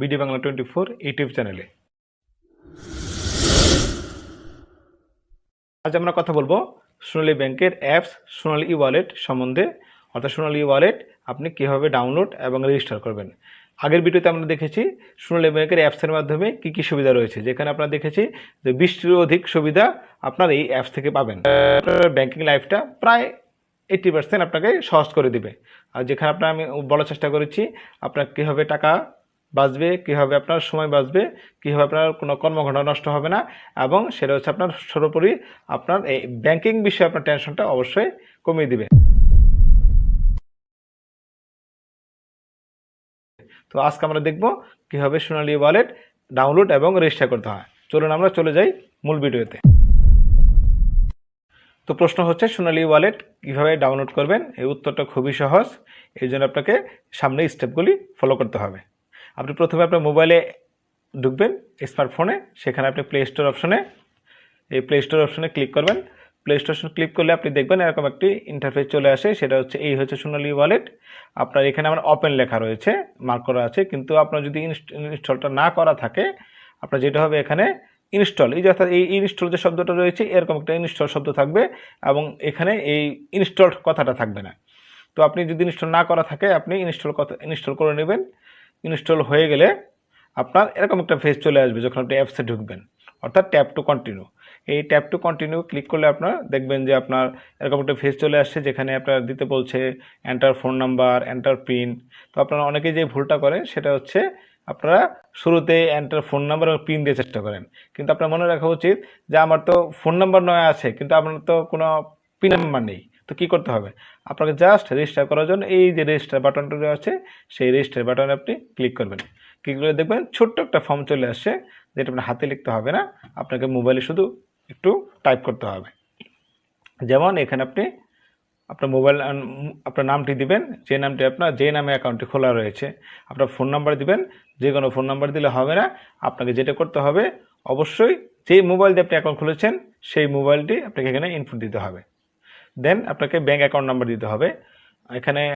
BD Bangla twenty four YouTube চ্যানেলে। আজ আমরা কথা বলব সোনালী ব্যাংকের অ্যাপস, সোনালী ই ওয়ালেট সম্বন্ধে। অর্থাৎ সোনালী ই ওয়ালেট আপনি কীভাবে ডাউনলোড এবং রেজিস্টার করবেন। আগের ভিডিওতে আমরা দেখেছি সোনালী ব্যাংকের অ্যাপসের মাধ্যমে কী কী সুবিধা রয়েছে। যেখানে আপনারা দেখেছি যে বিশটিরও অধিক সুবিধা আপনার এই অ্যাপস থেকে পাবেন। আপনার ব্যাংকিং লাইফটা প্রায় এইট্টি পার্সেন্ট আপনাকে সহজ করে দিবে। আর যেখানে আপনার আমি বলার চেষ্টা করেছি, আপনার কীভাবে টাকা বাঁচবে, কীভাবে আপনার সময় বাঁচবে, কীভাবে আপনার কোনো কর্মঘণ্টা নষ্ট হবে না, এবং সেটা হচ্ছে আপনার সর্বোপরি আপনার এই ব্যাংকিং বিষয়ে আপনার টেনশনটা অবশ্যই কমিয়ে দিবে। তো আজকে আমরা দেখব কীভাবে সোনালী ওয়ালেট ডাউনলোড এবং রেজিস্টার করতে হয়। চলুন আমরা চলে যাই মূল ভিডিওতে। তো প্রশ্ন হচ্ছে, সোনালী ওয়ালেট কীভাবে ডাউনলোড করবেন? এই উত্তরটা খুবই সহজ। এই জন্য আপনাকে সামনে স্টেপগুলি ফলো করতে হবে। আপনি প্রথমে আপনার মোবাইলে ঢুকবেন স্মার্টফোনে সেখানে আপনি প্লে স্টোর অপশনে এই প্লে স্টোর অপশনে ক্লিক করবেন। প্লে স্টোর ক্লিক করলে আপনি দেখবেন এরকম একটি ইন্টারফেস চলে আসে, সেটা হচ্ছে, এই হচ্ছে সোনালী ওয়ালেট আপনার এখানে আমার ওপেন লেখা রয়েছে মার্ক করা আছে, কিন্তু আপনার যদি ইনস্টলটা না করা থাকে, আপনার যেটা হবে এখানে ইনস্টল এই যে অর্থাৎ এই ইনস্টল যে শব্দটা রয়েছে, এরকম একটা ইনস্টল শব্দ থাকবে, এবং এখানে এই ইনস্টল কথাটা থাকবে না। তো আপনি যদি ইনস্টল না করা থাকে, আপনি ইনস্টল কথা ইনস্টল করে নেবেন। ইনস্টল হয়ে গেলে আপনার এরকম একটা ফেজ চলে আসবে যখন আপনি অ্যাপসে ঢুকবেন। অর্থাৎ ট্যাপ টু কন্টিনিউ এই ট্যাপ টু কন্টিনিউ ক্লিক করলে আপনার দেখবেন যে আপনার এরকম একটা ফেজ চলে আসছে যেখানে আপনার দিতে বলছে enter phone number enter pin তো আপনারা অনেকেই যে ভুলটা করেন সেটা হচ্ছে আপনারা শুরুতে এন্টার ফোন নাম্বার এবং পিন দিয়ে চেষ্টা করেন। কিন্তু আপনার মনে রাখা উচিত যে আমার তো ফোন নাম্বার নয় আছে, কিন্তু আপনার তো কোনো পিন নাম্বার নেই। তো কী করতে হবে? আপনাকে জাস্ট রেজিস্টার করার জন্য এই যে রেজিস্টার বাটনটা আছে সেই রেজিস্টার বাটনে আপনি ক্লিক করবেন। ক্লিক করে দেখবেন ছোট্ট একটা ফর্ম চলে আসছে, যেটা আপনার হাতে লিখতে হবে না, আপনাকে মোবাইলে শুধু একটু টাইপ করতে হবে। যেমন এখানে আপনি আপনার মোবাইল আপনার নামটি দিবেন, যে নামটি আপনার, যে নামে অ্যাকাউন্টটি খোলা রয়েছে, আপনার ফোন নাম্বার দিবেন, যে কোনো ফোন নাম্বার দিলে হবে না, আপনাকে যেটা করতে হবে, অবশ্যই যে মোবাইল দিয়ে আপনি অ্যাকাউন্ট খুলেছেন, সেই মোবাইলটি আপনাকে এখানে ইনপুট দিতে হবে। দেন আপনাকে ব্যাঙ্ক অ্যাকাউন্ট নাম্বার দিতে হবে। এখানে